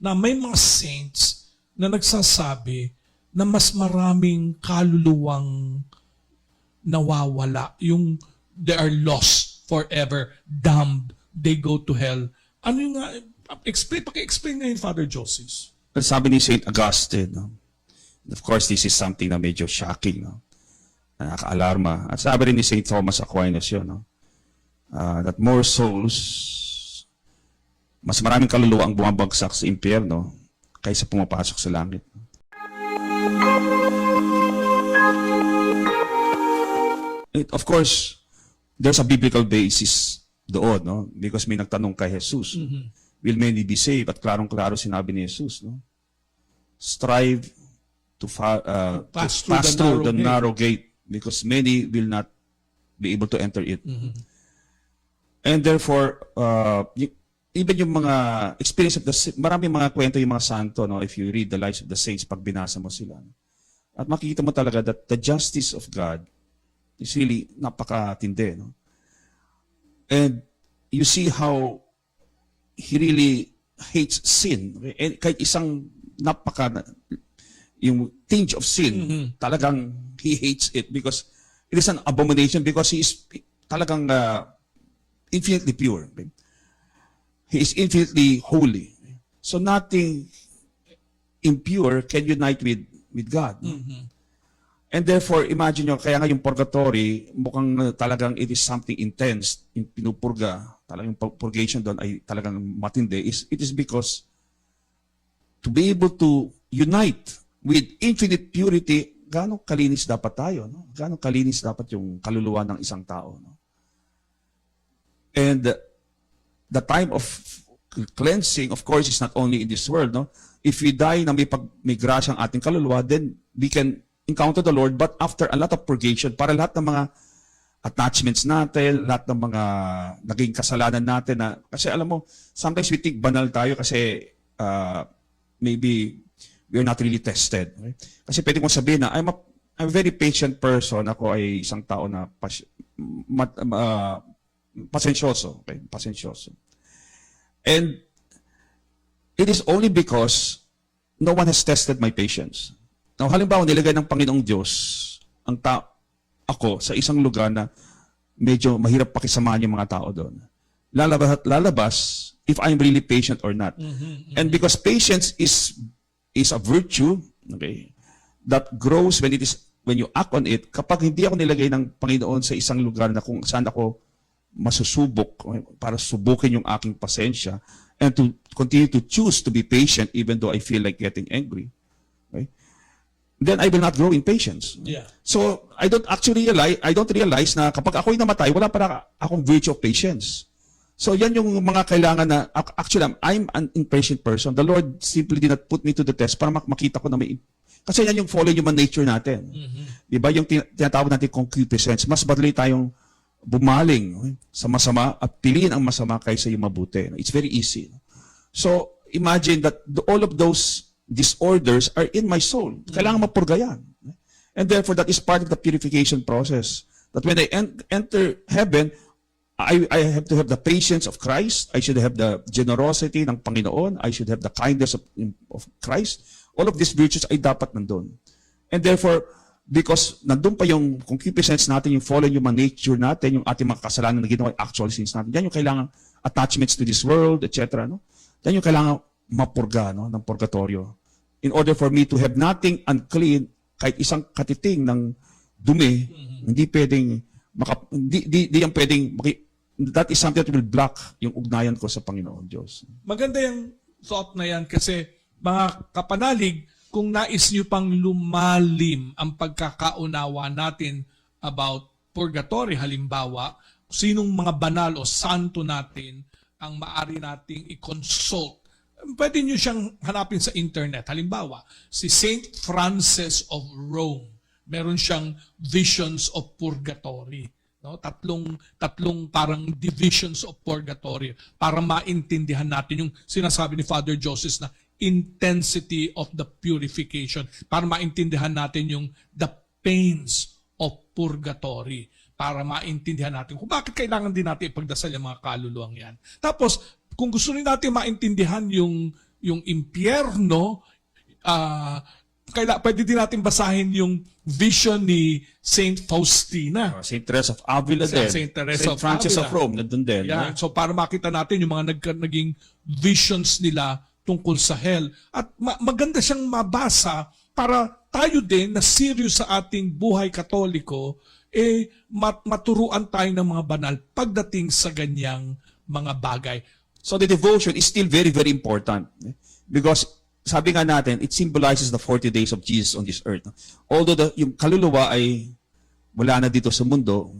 na may mga saints na nagsasabi na mas maraming kaluluwang nawawala. Yung they are lost forever, damned, they go to hell. Ano yung nga, explain, paki-explain ngayon, Father Joseph. Sabi ni St. Augustine, no? of course, this is something na medyo shocking, no? na nakaalarma. At sabi rin ni St. Thomas Aquinas yun, no? Ah, that more souls, mas maraming kaluluwa ang bumabagsak sa impyerno kaysa pumapasok sa langit. It, of course, there's a biblical basis doon, no? Because may nagtanong kay Jesus, will many be saved? At klarong-klaro sinabi ni Jesus, no? Strive to, fa- uh, to Pass pass, through the through the narrow narrow gate because many will not be able to enter it. And therefore, uh, even yung mga experience of the maraming mga kwento yung mga santo, no? If you read the lives of the saints, pag binasa mo sila. no? At makikita mo talaga that the justice of God is really napakatindi, no? And you see how he really hates sin. Okay? And kahit isang napaka yung tinge of sin, talagang he hates it because it is an abomination because he is talagang uh, infinitely pure. Okay? He is infinitely holy. So nothing impure can unite with with God. no? And therefore, imagine nyo, kaya nga yung purgatory, mukhang talagang it is something intense, yung pinupurga, talagang yung pu- purgation doon ay talagang matindi, is, it is because to be able to unite with infinite purity, gano'ng kalinis dapat tayo, no? Gano'ng kalinis dapat yung kaluluwa ng isang tao, no? And the time of cleansing, of course, is not only in this world, no? If we die na may, pag, may grasya ang ating kaluluwa, then we can encounter the Lord, but after a lot of purgation, para lahat ng mga attachments natin, lahat ng mga naging kasalanan natin na, kasi alam mo, sometimes we think banal tayo kasi uh, maybe we're not really tested. Okay? Kasi pwede kong sabihin na, I'm a, I'm a very patient person. Ako ay isang tao na pas, mat, uh, pasensyoso. Okay? Pasensyoso. And it is only because no one has tested my patience. Now, halimbawa, nilagay ng Panginoong Diyos ang ta ako sa isang lugar na medyo mahirap pakisamahan yung mga tao doon. Lalabas lalabas if I'm really patient or not. And because patience is is a virtue, okay, that grows when it is when you act on it. Kapag hindi ako nilagay ng Panginoon sa isang lugar na kung saan ako masusubok para subukin yung aking pasensya and to continue to choose to be patient even though I feel like getting angry. Okay? Then I will not grow in patience. Yeah. So, I don't actually realize, I don't realize na kapag ako'y namatay, wala para akong virtue of patience. So, yan yung mga kailangan na, ac- actually, I'm an impatient person. The Lord simply did not put me to the test para mak- makita ko na may, kasi yan yung fallen human nature natin. Di ba? Yung tin- tinatawag natin concupiscence. Mas badali tayong bumaling sa masama at piliin ang masama kaysa yung mabuti. It's very easy. So, imagine that the, all of those disorders are in my soul. Kailangan mapurga yan. And therefore, that is part of the purification process. That when I en- enter heaven, I, I have to have the patience of Christ. I should have the generosity ng Panginoon. I should have the kindness of, of Christ. All of these virtues ay dapat nandun. And therefore, because nandun pa yung concupiscence natin, yung fallen human nature natin, yung ating mga kasalanan na ginawa, actual sins natin, yan yung kailangan attachments to this world, etc. No? Yan yung kailangan mapurga no, ng purgatorio. In order for me to have nothing unclean, kahit isang katiting ng dumi, hindi pwedeng, maka, hindi, di, di yan pwedeng, maki, that is something that will block yung ugnayan ko sa Panginoon Diyos. Maganda yung thought na yan kasi mga kapanalig, kung nais nyo pang lumalim ang pagkakaunawa natin about purgatory halimbawa, sinong mga banal o santo natin ang maari nating i-consult. Pwede nyo siyang hanapin sa internet. Halimbawa, si Saint Francis of Rome. Meron siyang visions of purgatory. No? Tatlong tatlong parang divisions of purgatory para maintindihan natin yung sinasabi ni Father Joseph na intensity of the purification para maintindihan natin yung the pains of purgatory para maintindihan natin kung bakit kailangan din natin ipagdasal yung mga kaluluwang yan. Tapos, kung gusto rin natin maintindihan yung yung impyerno, ah kaila, pwede din natin basahin yung vision ni Saint Faustina. St. Teresa of Avila din. Saint Teresa of Francis Avila. of Rome, nandun din. Yeah, no? so para makita natin yung mga nag, naging visions nila tungkol sa hell. At ma- maganda siyang mabasa para tayo din na serious sa ating buhay katoliko, eh mat- maturuan tayo ng mga banal pagdating sa ganyang mga bagay. So the devotion is still very, very important. Because sabi nga natin, it symbolizes the 40 days of Jesus on this earth. Although the, yung kaluluwa ay wala na dito sa mundo,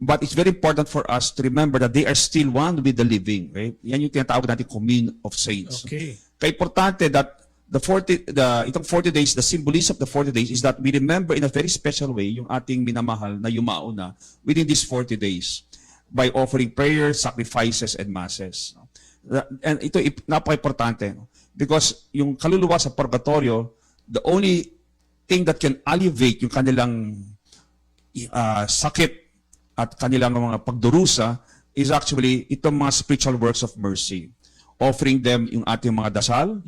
but it's very important for us to remember that they are still one with the living. Right? Yan yung tinatawag natin commune of saints. Okay. Kaya importante that the 40 the itong 40 days the symbolism of the 40 days is that we remember in a very special way yung ating minamahal na yumao na within these 40 days by offering prayers, sacrifices and masses. And ito napaka-importante because yung kaluluwa sa purgatorio the only thing that can alleviate yung kanilang uh, sakit at kanilang mga pagdurusa is actually itong mga spiritual works of mercy. Offering them yung ating mga dasal,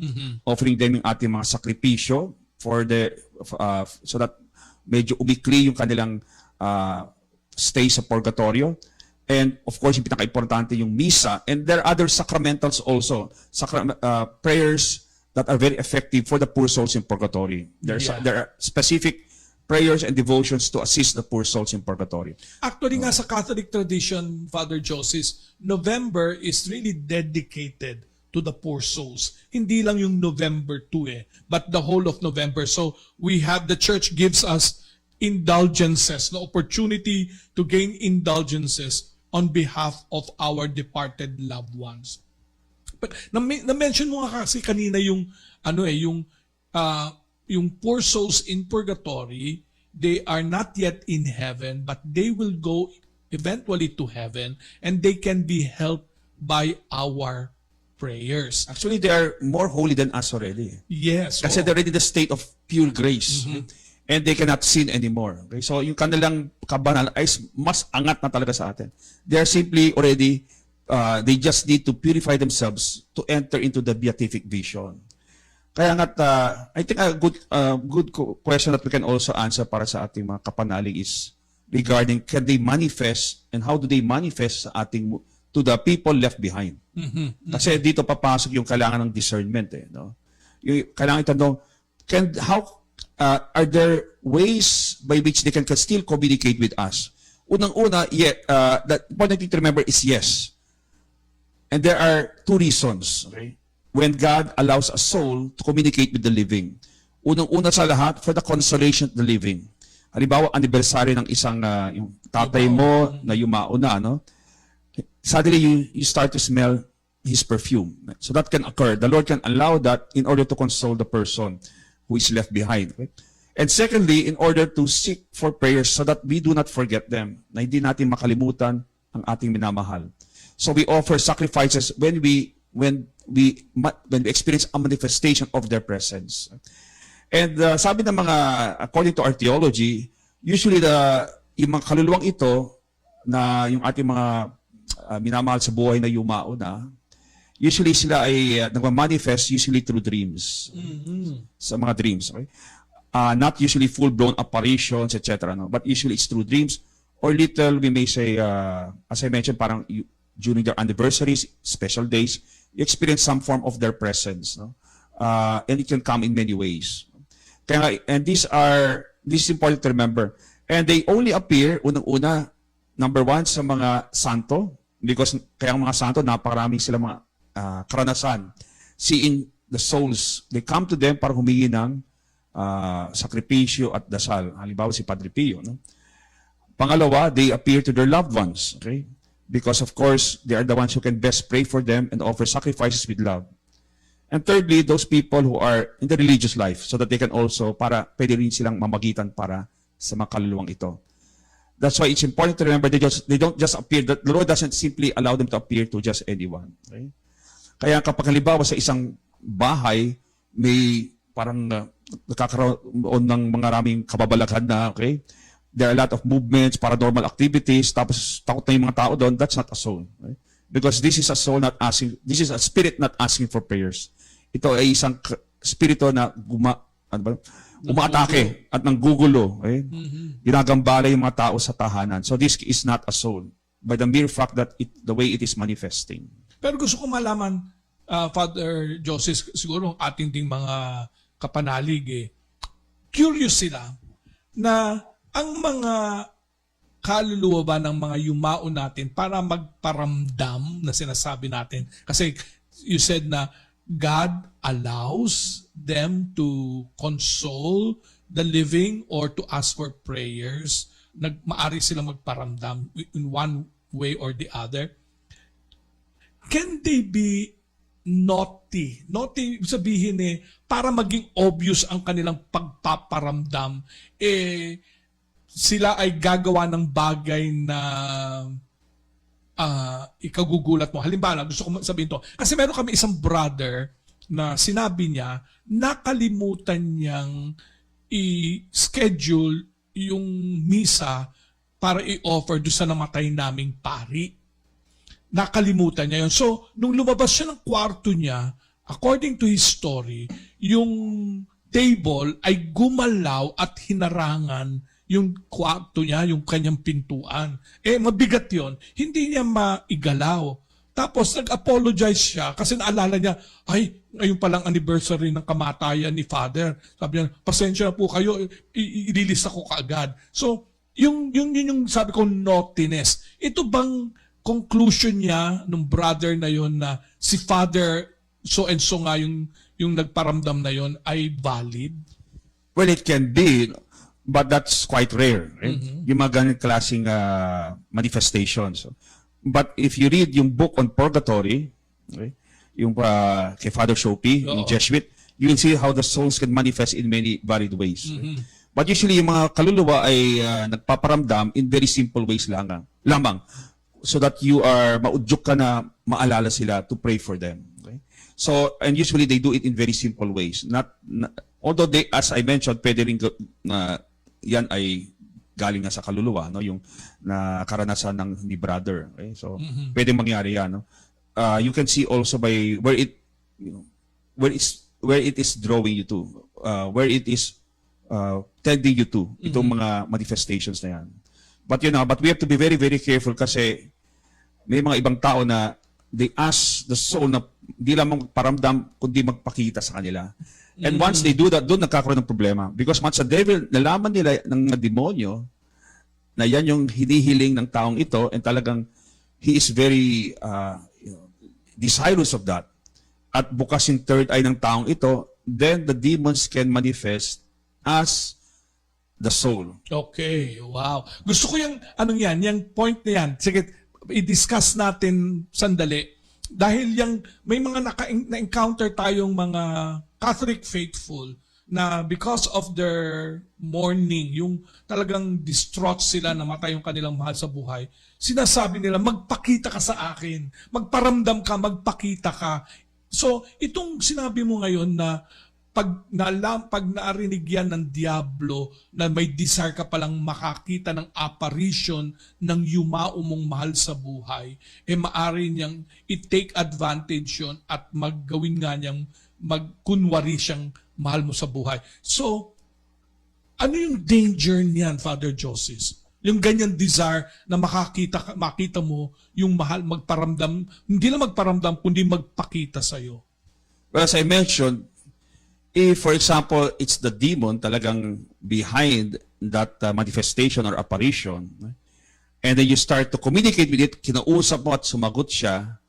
offering them yung ating mga sakripisyo for the uh, so that medyo umikli yung kanilang uh, stay sa purgatorio. And of course, yung pinaka-importante yung misa. And there are other sacramentals also, sacra- uh, prayers that are very effective for the poor souls in purgatory. There's, Yeah. There are specific prayers and devotions to assist the poor souls in purgatory. Actually nga sa Catholic tradition, Father Joseph, November is really dedicated to the poor souls. Hindi lang yung November 2 eh, but the whole of November. So we have, the church gives us indulgences, the opportunity to gain indulgences on behalf of our departed loved ones. But na- na-mention mo nga kasi kanina yung ano eh yung ah, yung poor souls in purgatory, they are not yet in heaven but they will go eventually to heaven and they can be helped by our prayers. Actually, they are more holy than us already. Yes. Kasi oo. they're already in the state of pure grace. And they cannot sin anymore. Okay? So yung kanilang kabanal ay mas angat na talaga sa atin. They are simply already, uh, they just need to purify themselves to enter into the beatific vision. Kaya nga, uh, I think a good, uh, good question that we can also answer para sa ating mga kapanalig is regarding can they manifest and how do they manifest sa ating to the people left behind. Kasi dito papasok yung kailangan ng discernment eh, no? Yung kailangan itanong can how uh, are there ways by which they can, can still communicate with us? Unang-una, yeah, uh, the important thing to remember is yes. And there are two reasons, okay? When God allows a soul to communicate with the living. Unang-una sa lahat, for the consolation of the living. Halimbawa, anniversary ng isang uh, yung tatay mo na yumao na, no? Suddenly, you, you start to smell his perfume. So that can occur. The Lord can allow that in order to console the person who is left behind. Okay? And secondly, in order to seek for prayers so that we do not forget them, na hindi natin makalimutan ang ating minamahal. So we offer sacrifices when we when we when we experience a manifestation of their presence. And uh, sabi ng mga according to our theology, usually the yung mga kaluluwang ito na yung ating mga uh, minamahal sa buhay na yumao na, usually sila ay uh, nagmamanifest usually through dreams. Sa mga dreams, okay? Uh, not usually full-blown apparitions, etc. No? But usually it's through dreams or little, we may say, uh, as I mentioned, parang during their anniversaries, special days, you experience some form of their presence. No? Uh, and it can come in many ways. Kaya, and these are, this is important to remember. And they only appear, unang-una, number one, sa mga santo, because kaya ang mga santo, napakaraming sila mga ah, karanasan. Seeing the souls, they come to them para humingi ng ah, sakripisyo at dasal. Halimbawa si Padre Pio. No? Pangalawa, they appear to their loved ones. Okay? Because of course, they are the ones who can best pray for them and offer sacrifices with love. And thirdly, those people who are in the religious life so that they can also, para pwede rin silang mamagitan para sa mga kaluluwang ito. That's why it's important to remember they, just, they don't just appear, the Lord doesn't simply allow them to appear to just anyone. Okay? Kaya kapag halimbawa sa isang bahay, may parang uh, nakakaroon ng mga raming kababalaghan na, okay? There are a lot of movements, paranormal activities, tapos takot na yung mga tao doon, that's not a soul. Okay? Because this is a soul not asking, this is a spirit not asking for prayers. ito ay isang spirito na guma, ano ba? umaatake at nanggugulo. Okay? Ginagambala yung mga tao sa tahanan. So this is not a soul by the mere fact that it, the way it is manifesting. Pero gusto ko malaman, ah, Father Joseph, siguro ating ding mga kapanalig eh, curious sila na ang mga kaluluwa ba ng mga yumao natin para magparamdam na sinasabi natin. Kasi you said na God allows them to console the living or to ask for prayers. Nag, maari sila magparamdam in one way or the other can they be naughty? Naughty, sabihin eh, para maging obvious ang kanilang pagpaparamdam, eh, sila ay gagawa ng bagay na ah ikagugulat mo. Halimbawa, gusto ko sabihin to. Kasi meron kami isang brother na sinabi niya, nakalimutan niyang i-schedule yung misa para i-offer doon sa namatay naming pari nakalimutan niya yun. So, nung lumabas siya ng kwarto niya, according to his story, yung table ay gumalaw at hinarangan yung kwarto niya, yung kanyang pintuan. Eh, mabigat yon Hindi niya maigalaw. Tapos, nag-apologize siya kasi naalala niya, ay, ngayon palang anniversary ng kamatayan ni Father. Sabi niya, pasensya na po kayo, i- i- ililista ko kaagad. So, yung, yung, yun yung sabi ko, naughtiness. Ito bang conclusion niya nung brother na yon na si father so and so nga yung yung nagparamdam na yon ay valid? Well, it can be, but that's quite rare. Right? Yung mga ganun klaseng ah, manifestations. But if you read yung book on purgatory, okay, yung uh, kay Father Shopi, yung. Jesuit, you will see how the souls can manifest in many varied ways. But usually, yung mga kaluluwa ay ah, nagpaparamdam in very simple ways lang, lamang so that you are maudyok ka na maalala sila to pray for them. Okay? So, and usually they do it in very simple ways. Not, na- although they, as I mentioned, pwede rin na yan ay galing nga sa kaluluwa, no? yung na karanasan ng ni brother. Okay? So, pwede mangyari yan. No? Uh, you can see also by where it, you know, where it's where it is drawing you to, uh, where it is uh, tending you to, itong mga manifestations na yan. But you know, but we have to be very, very careful kasi may mga ibang tao na they ask the soul na di lamang paramdam kundi magpakita sa kanila. And once they do that, doon nagkakaroon ng problema. Because once the devil, nalaman nila ng demonyo na yan yung hinihiling ng taong ito and talagang he is very uh, you know, desirous of that at bukas yung third eye ng taong ito, then the demons can manifest as the soul. Okay, wow. Gusto ko yung anong yan, yung point na yan. Sige, i-discuss natin sandali. Dahil yung may mga naka- na-encounter tayong mga Catholic faithful na because of their mourning, yung talagang distraught sila na matay yung kanilang mahal sa buhay, sinasabi nila, magpakita ka sa akin, magparamdam ka, magpakita ka. So, itong sinabi mo ngayon na pag nalam, pag naarinig yan ng Diablo na may desire ka palang makakita ng apparition ng yumao mong mahal sa buhay, eh maari niyang i-take advantage yon at maggawin nga niyang magkunwari siyang mahal mo sa buhay. So, ano yung danger niyan, Father Joseph? Yung ganyan desire na makakita ka- makita mo yung mahal magparamdam, hindi lang magparamdam kundi magpakita sa iyo. Well, as I mentioned, if, for example, it's the demon talagang behind that uh, manifestation or apparition, and then you start to communicate with it, kinausap mo at sumagot siya,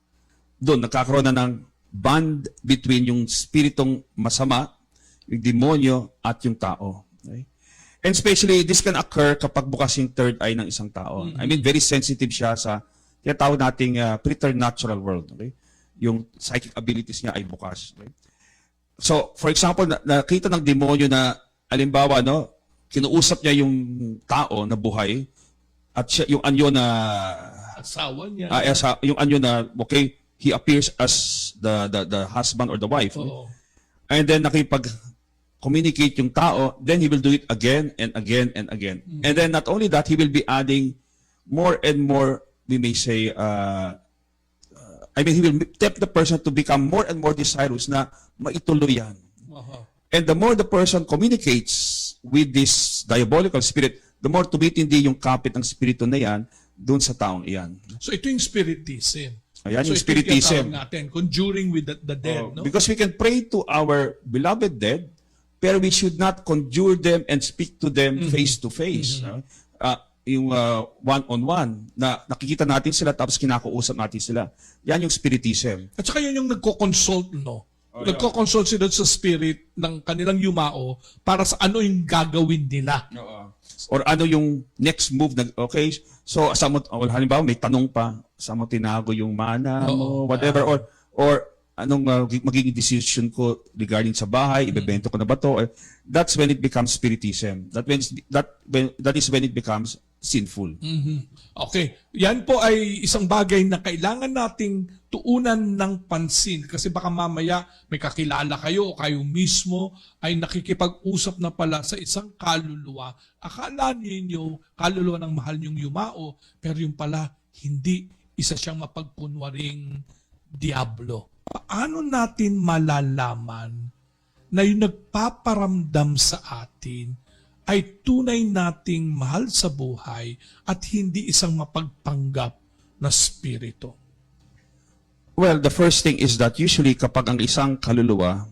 doon nagkakaroon na ng bond between yung spiritong masama, yung demonyo, at yung tao. Okay? And especially, this can occur kapag bukas yung third eye ng isang tao. I mean, very sensitive siya sa tinatawag nating uh, preternatural world. Okay? Yung psychic abilities niya ay bukas. Okay? So, for example, na, nakita ng demonyo na, alimbawa, no, kinuusap niya yung tao na buhay at siya, yung anyo na, Asawa niya. ah, asa- yung anyo na, okay, he appears as the, the, the husband or the wife. Oo. And then nakipag communicate yung tao, then he will do it again and again and again. And then not only that, he will be adding more and more, we may say, uh, uh, I mean, he will tempt the person to become more and more desirous na maituloy yan. Aha. And the more the person communicates with this diabolical spirit, the more tumitindi yung kapit ng spirito na yan doon sa taong iyan. So ito yung spiritism. Ayan so yung spiritism. natin, conjuring with the, the dead, Oh, no? Because we can pray to our beloved dead, pero we should not conjure them and speak to them Mm-hmm. face to face. no? Ah, yung uh, one-on-one, na nakikita natin sila tapos kinakausap natin sila. Yan yung spiritism. At saka yun yung nagko-consult, no? Oh, nagko-consult sila sa spirit ng kanilang yumao para sa ano yung gagawin nila. Or ano yung next move na, okay, so sa mo, oh, halimbawa may tanong pa, sa mo tinago yung mana mo, Oo. whatever, or, or anong uh, magiging decision ko regarding sa bahay, ibebento ko na ba to? Or, that's when it becomes spiritism. That when that when that is when it becomes sinful. Mhm. Okay. Yan po ay isang bagay na kailangan nating tuunan ng pansin kasi baka mamaya may kakilala kayo o kayo mismo ay nakikipag-usap na pala sa isang kaluluwa. Akala ninyo kaluluwa ng mahal niyong yumao pero yung pala hindi isa siyang mapagkunwaring diablo. Paano natin malalaman na yung nagpaparamdam sa atin ay tunay nating mahal sa buhay at hindi isang mapagpanggap na spirito. Well, the first thing is that usually kapag ang isang kaluluwa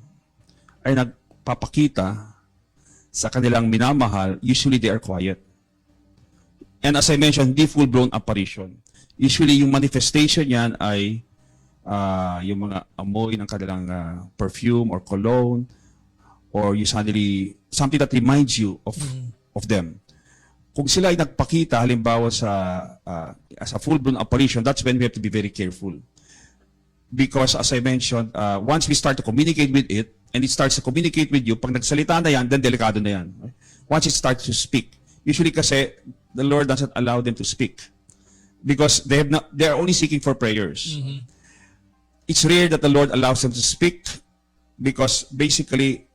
ay nagpapakita sa kanilang minamahal, usually they are quiet. And as I mentioned, hindi full-blown apparition. Usually yung manifestation yan ay ah, yung mga amoy ng kanilang ah, perfume or cologne or you suddenly, something that reminds you of of them. Kung sila ay nagpakita, halimbawa sa ah, as a full-blown apparition, that's when we have to be very careful because as I mentioned, uh, once we start to communicate with it, and it starts to communicate with you, pag nagsalita na yan, then delikado na yan. Once it starts to speak, usually kasi the Lord doesn't allow them to speak because they have not, they are only seeking for prayers. It's rare that the Lord allows them to speak because basically,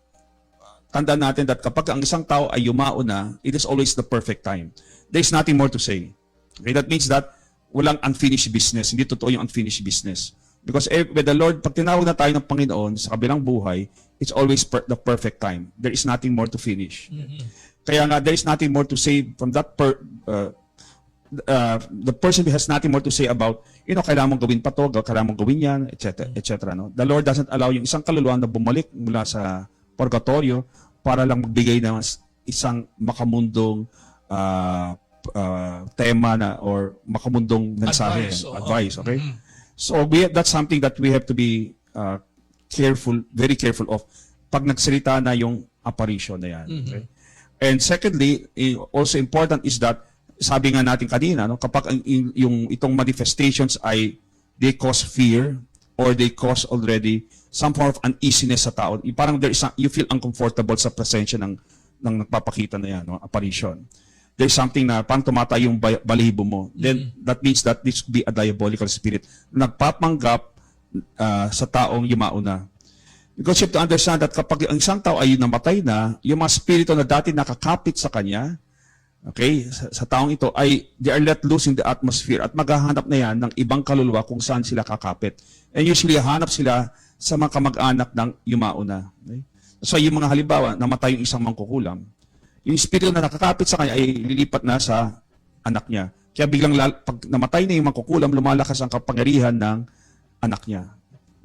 tandaan natin that kapag ang isang tao ay yumao na, it is always the perfect time. There's nothing more to say. Okay, that means that walang unfinished business. Hindi totoo yung unfinished business. Because eh, with the Lord, pag tinawag na tayo ng Panginoon sa kabilang buhay, it's always per- the perfect time. There is nothing more to finish. Kaya nga, there is nothing more to say from that per, uh, uh, the person has nothing more to say about, you know, kailangan mong gawin pa to, kailangan mong gawin yan, etc. etc. no? The Lord doesn't allow yung isang kaluluwa na bumalik mula sa purgatorio para lang magbigay ng isang makamundong uh, uh, tema na or makamundong mensahe, Advice, oo. advice okay? So we, that's something that we have to be uh, careful, very careful of pag nagsalita na yung apparition na yan. Okay? And secondly, eh, also important is that sabi nga natin kanina, no, kapag yung, itong manifestations ay they cause fear or they cause already some form of uneasiness sa tao. Yung Parang there is a- you feel uncomfortable sa presensya ng ng nagpapakita na yan, no, apparition. There's something na parang tumatay yung balahibo mo. Then that means that this could be a diabolical spirit na nagpapanggap ah, sa taong yumao na. Because you have to understand that kapag ang isang tao ay namatay na, yung mga spirito na dati nakakapit sa kanya, okay, sa, sa taong ito, ay they are let loose in the atmosphere at maghahanap na yan ng ibang kaluluwa kung saan sila kakapit. And usually, hanap sila sa mga kamag-anak ng yumao na. Okay? So, yung mga halimbawa, namatay yung isang mangkukulam, yung spirito na nakakapit sa kanya ay lilipat na sa anak niya. Kaya biglang lal- pag namatay na yung mangkukulam, lumalakas ang kapangyarihan ng anak niya.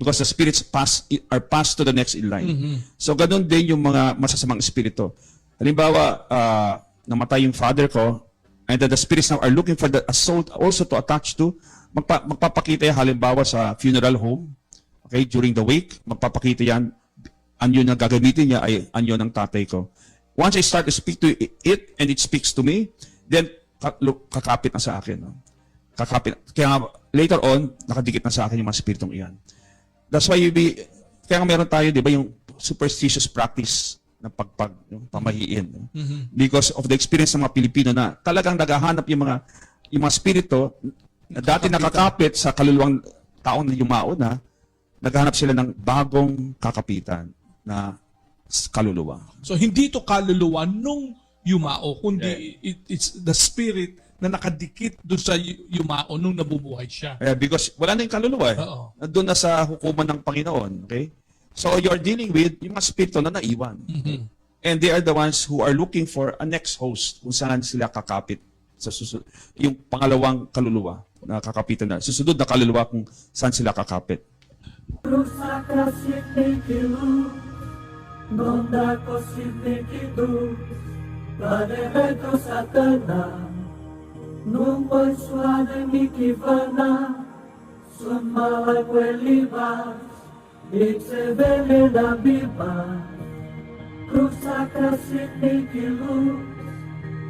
Because the spirits pass are passed to the next in line. So ganun din yung mga masasamang espiritu. Halimbawa, ah, namatay yung father ko, and the spirits now are looking for the soul also to attach to. Magpa, magpapakita yan halimbawa sa funeral home. Okay, during the wake, magpapakita yan. Anyo na gagamitin niya ay anyo ng tatay ko. Once I start to speak to it and it speaks to me, then kakapit na sa akin. No? Kakapit. Kaya nga, later on, nakadikit na sa akin yung mga spiritong iyan. That's why you be, kaya nga meron tayo, di ba, yung superstitious practice na pagpag, yung pamahiin. no? Because of the experience ng mga Pilipino na talagang naghahanap yung mga, yung mga spirito na dati nakakapit sa kaluluwang taong na yumao na, naghahanap sila ng bagong kakapitan na kaluluwa. So hindi ito kaluluwa nung yumao, kundi it, it's the spirit na nakadikit doon sa yu- yumao nung nabubuhay siya. Eh, because wala na yung kaluluwa eh. Nandun na sa hukuman ng Panginoon. Okay? So you're dealing with yung mga spirito na naiwan. Mhm. And they are the ones who are looking for a next host kung saan sila kakapit sa susunod. Yung pangalawang kaluluwa na kakapitan na. Susunod na kaluluwa kung saan sila kakapit. Rusa ನೊಂದಾಕೋಸಿದ್ದಕ್ಕಿದ್ದು ಬರೆ ಬೆದ್ದು ಸತನ ನುಂಬೈ ಸ್ವಾದ ಮಿಕಿವನ ಸುಮ್ಮಲ ಕೊಲಿವ ಇಟ್ಸೆ ಬೆಲೆ ನಬಿಬ Cruz sacra sindikilu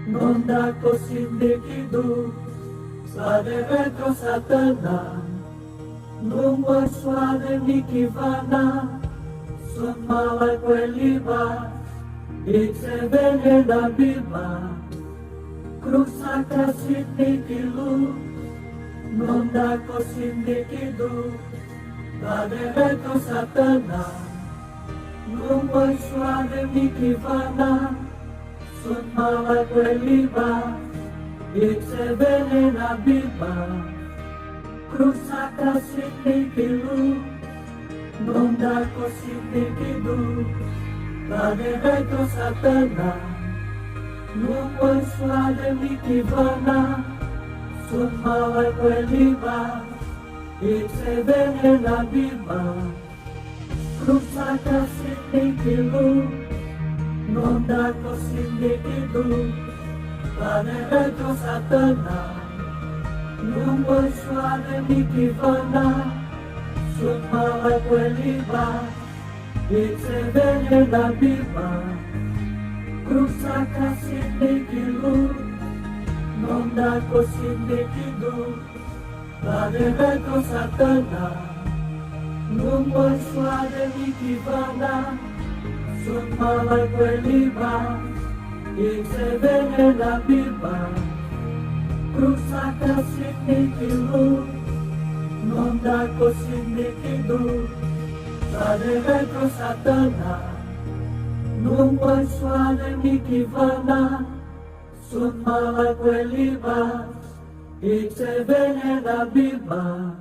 Nondako sindikidu Sade retro satana. Nungwa suade vana sumaway kweliba itsebene na biba crusata sindikilu nondako sindikidu nadeveto satana Non numboi suave mikivana sumaway kweliba itsebene na biba crusata sindikilu Nundaku sitikidu Bagay ko sa tanah Lupoy suada mi tivana Sumaway kwelima Itsebene na bima Lusaka sitikilu Nundaku sitikidu Bagay ko sa tanah Lupoy suada mi tivana Sumama kuelima, itsevenye na bima, krusaka sindikilu, nondako sindikidu, badebeko satana, numbo suade mikibana, sumama kuelima, itsevenye na bima, krusaka sindikilu, Nondaco sindichidu, sareveco satana, non puoi suare mi chivana, sun mala quelivas, e se bene la bimba.